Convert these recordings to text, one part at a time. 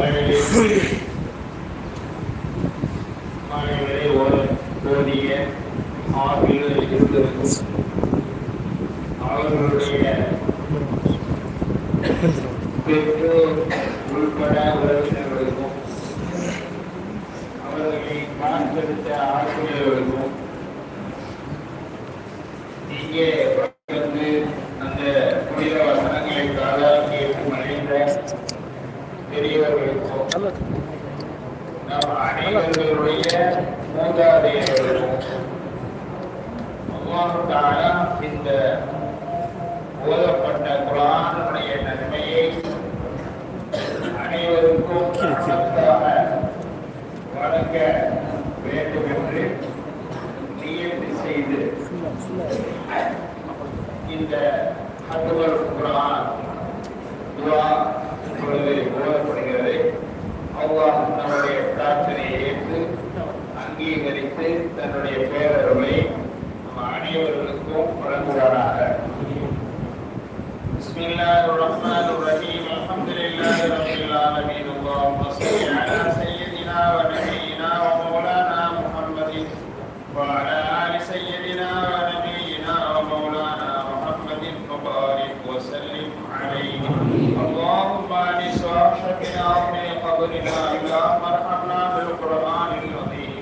அளவிலே மாணவர்களை ஓத ஆசிரியர்கள் இருந்திருக்கும் அவர்களுடைய பெற்றோர் உள்பட உறவினர்களுக்கும் அவர்களை பார்த்தெடுத்த ஆசிரியர்கள் قبرنا اللهم ارحمنا بالقران العظيم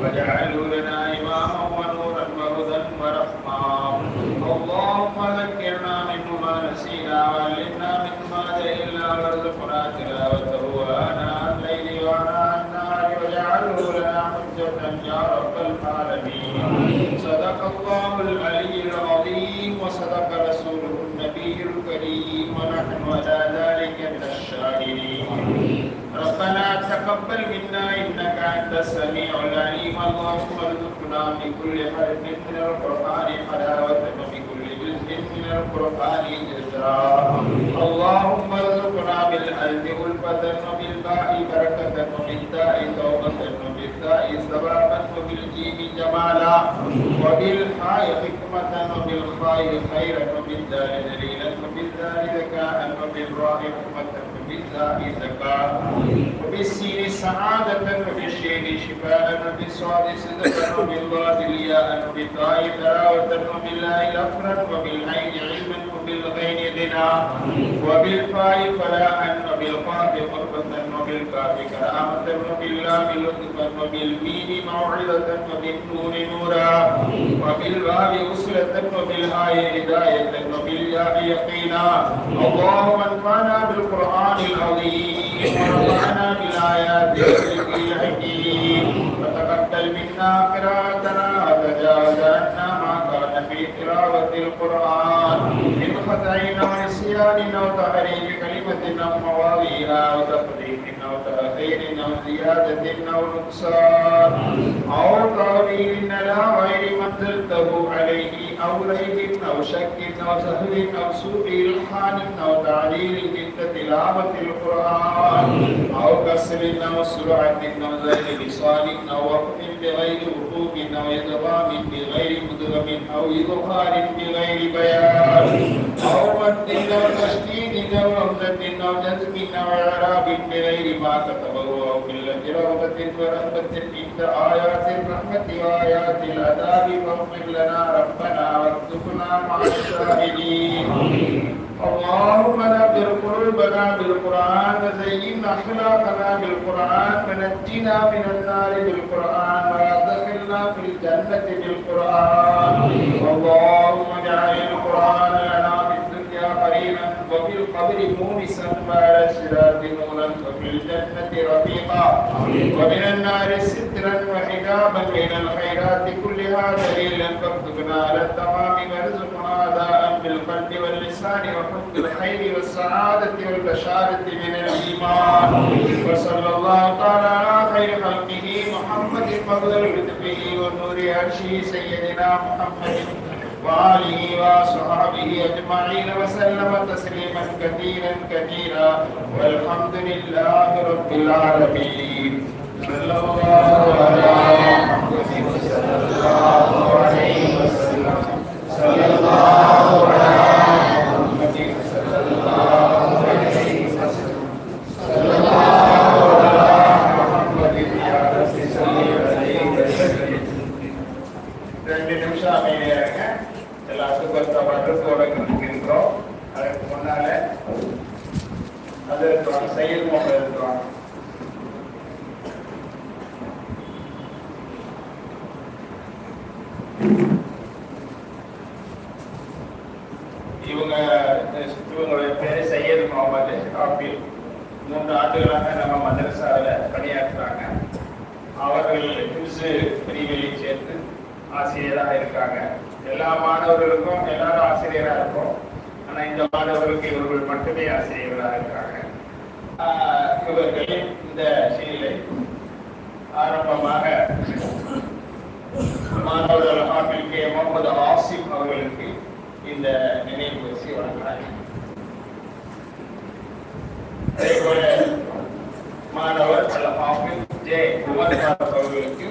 واجعله لنا اماما ونورا وهدى ورحمه اللهم ذكرنا منه ما نسينا وعلمنا منه ما جهلنا وارزقنا تلاوته آناء الليل وآناء النهار واجعله لنا حجة يا رب العالمين صدق الله العلي العظيم وصدق رسوله النبي الكريم ونحن على ذلك من الشاهدين ربنا تقبل منا إنك أنت السميع العليم. اللهم ارزقنا من كل حرف من القرآن حلاوة وبكل جزء من القرآن جزاء اللهم ارزقنا بالألف الفة وبالباء بركة وبالتاء توبة وبالتاء ثبابا وبالجيم جمالا. وبالحاء حكمة وبالخاء خيرا وبالدال دليلا وبالدال ذكاء وبالراء حكمة وبالزاء زكاة. وبالسين سعادة وبالشين شفاء. وبالصاد صدقا وبالضاد الياء. وبالطاء تلاوة وبالله لفرا وبالعين علما. وبالغين غنى. وبالفاء فلاحا وبالقاف قربة. وبالكاف كرامة. وباللام لطفا. وبالميم موعظة. وبالنور نورا. وبالباب وصلة وبالهاء هداية. وبالياء يقينا. اللهم انفعنا بالقرآن العظيم ونفعنا بالآيات والذكر الحكيم. وتقبل منا قراءتنا وتجاوز ما كان في تلاوة القرآن. من خطأ ونسيان أو تحريف كلمة أو مواضيها وتقديم أو تأخير أو تعويل على غير ما عليه أو ريب أو شك أو سهو أو سوء إلحان أو تعليل عند تلاوة القرآن أو كسر أو سرعة أو زيد لسان أو وقف بغير وقوف أو إدغام بغير مدغم أو إظهار بغير بيان أو مد أو تشديد أو همزة أو جزم أو إعراب بغير ما كتبه أو قلة رغبة ورهبة عند آيات الرحمة وآيات العذاب فاغفر لنا ربنا وارزقنا مع الشاهدين اللهم نبر قلوبنا بالقرآن وزين أخلاقنا بالقرآن ونجنا من النار بالقرآن وادخلنا في الجنة بالقرآن اللهم اجعل القرآن لنا في قرينا وفي القبر مونسا بعد الصراط نورا وفي الجنة رفيقا. ومن النار سترا وحجابا من الخيرات كلها دليلا فاكتبنا على التمام وارزقنا أداء بالقلب واللسان وحب الخير والسعادة والبشارة من الإيمان. وصلى الله تعالى على خير خلقه محمد فضل لطفه ونور عرشه سيدنا محمد. وآله وصحبه أجمعين وسلم تسليما كثيرا كثيرا والحمد لله رب العالمين صلى الله على محمد صلى الله عليه وسلم صلى الله على محمد صلى الله عليه وسلم صلى الله على محمد يا رب صلى عليه وسلم ரெண்டு நிமிஷம் அமைதியாக எல்லாத்துக்கும் கொஞ்சம் மற்ற தொடங்கிறதுக்கு இருக்கிறோம் அதுக்கு முன்னால அது இருக்கிறாங்க செயல் போன்ற இவங்க இவங்களுடைய பேர் சையது முகமது காபீல் மூன்று ஆண்டுகளாக நம்ம மதரசாவில் பணியாற்றுறாங்க. அவர்கள் பிரிவை சேர்த்து ஆசிரியராக இருக்காங்க. எல்லா மாணவர்களுக்கும் எல்லாரும் ஆசிரியராக இருக்கும் ஆனா இந்த மாணவர்களுக்கு இவர்கள் மட்டுமே ஆசிரியர்களாக இருக்காங்க ஆஹ் இந்த செயலை ஆரம்பமாக மாணவர்கள் ஆபில் கே முகமது ஆசிப் அவர்களுக்கு இந்த நினைவு பரிசை வழங்கினார் அதே போல மாணவர் அல் ஹாஃபிஸ் ஜே அவர்களுக்கு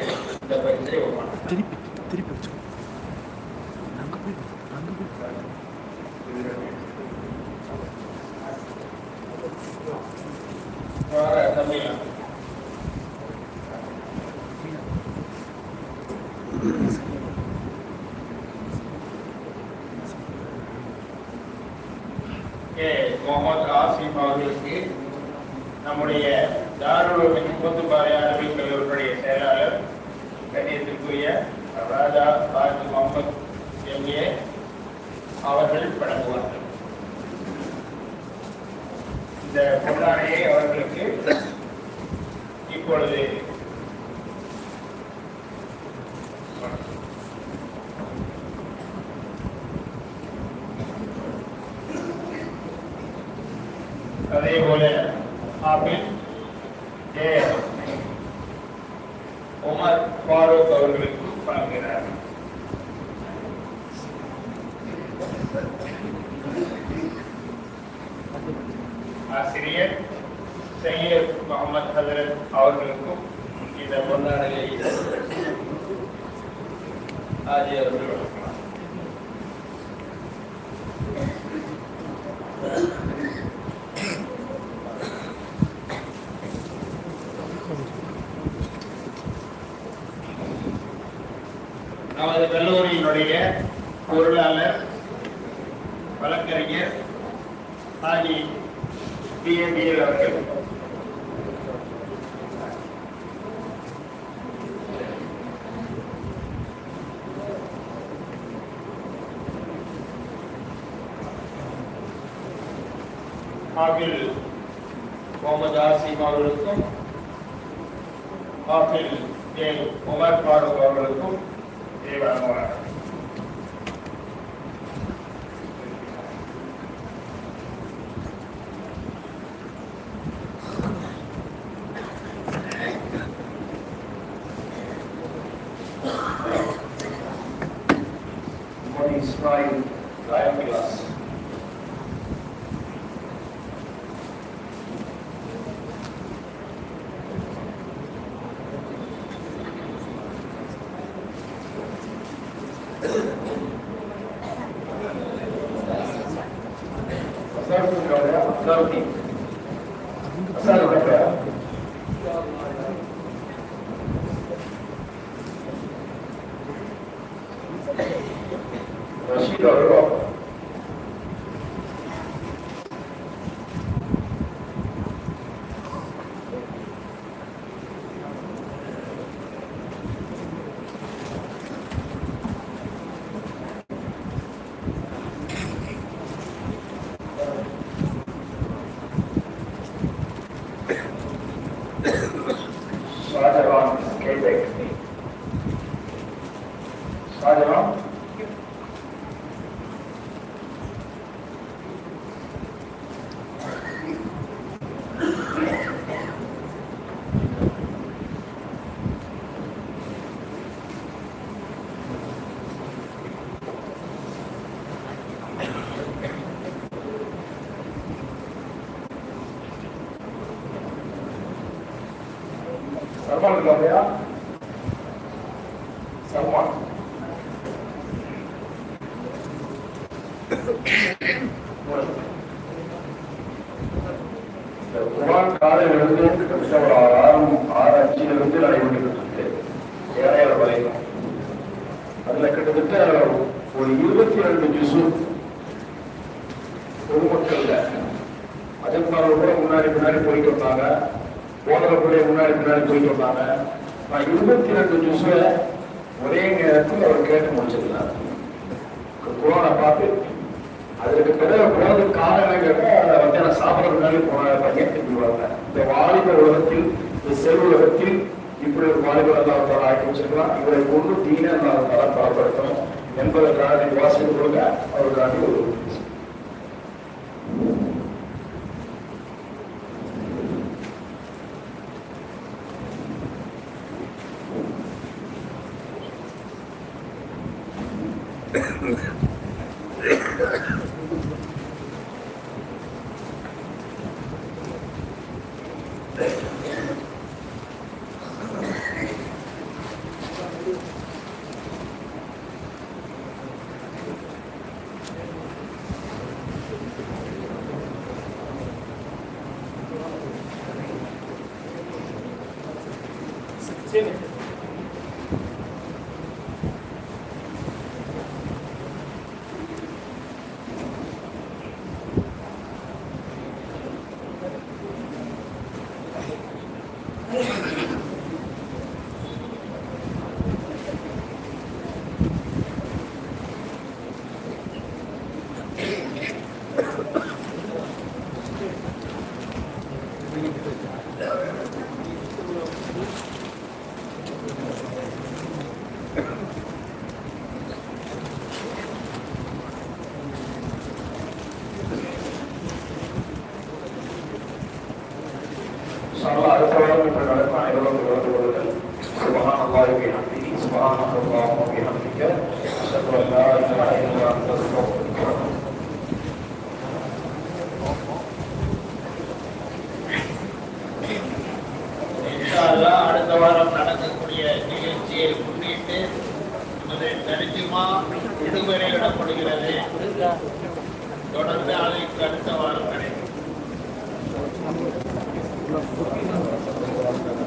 வர கே முகமது அவர்களுக்கு நம்முடைய அரபிக் கல்லூரியுடைய செயலாளர் கண்ணியத்திற்குரிய ராஜா ராஜ் முகமது எம்ஏ அவர்கள் வழங்குவார்கள். இந்த பொன்னாடையை அவர்களுக்கு இப்பொழுது அதே போல ஆபில் ஏ உமர் ஃபாரூக் அவர்களுக்கு வழங்குகிறார் ஆசிரியர் சையத் முகமது ஹசரத் அவர்களுக்கும் இந்த கொண்டாடலை ஆஜி அவர்கள் நமது கல்லூரியினுடைய பொருளாளர் வழக்கறிஞர் ஆகி பிஏபிஎல் அவர்கள். ஆபில் முகமது ஆசிம் அவர்களுக்கும் ஆபில் ஏ உமர் ஃபாரூக் அவர்களுக்கும் இதை Certo, Gabriel? o que Salman இருக்காங்க சல்மான். இந்த குரான் காலையிலிருந்து கிட்டத்தட்ட ஒரு ஆறாம் ஆராய்ச்சியிலிருந்து நடைபெற்றுட்டு இருக்கு. ஏழையாளர் வரைக்கும். அதுல கிட்டத்தட்ட ஒரு இருபத்தி ரெண்டு ஜிசு பொதுமக்கள்ல அஜகுமாரோட கூட முன்னாடி முன்னாடி போயிட்டு வந்தாங்க. போதல முன்னாடி முன்னாடி பின்னாடி போயிட்டு வந்தாங்க நான் இருபத்தி ரெண்டு ஜூஸை ஒரே நேரத்தில் அவர் கேட்டு முடிச்சிருந்தார். குரானை பார்த்து அதுக்கு பிறகு போனதுக்கு காரணம் கேட்டால் வந்து நான் சாப்பிட்றது முன்னாடி போன பையன் இப்படி இந்த வாலிப உலகத்தில் இந்த செல் உலகத்தில் இப்படி ஒரு வாலிபர் அல்லாஹால ஆக்கி வச்சிருக்கலாம். இவரை கொண்டு தீன அல்லாஹால பலப்படுத்தணும். என்பதற்காக வாசித்து கொடுங்க அவருக்காக ஒரு Thank you.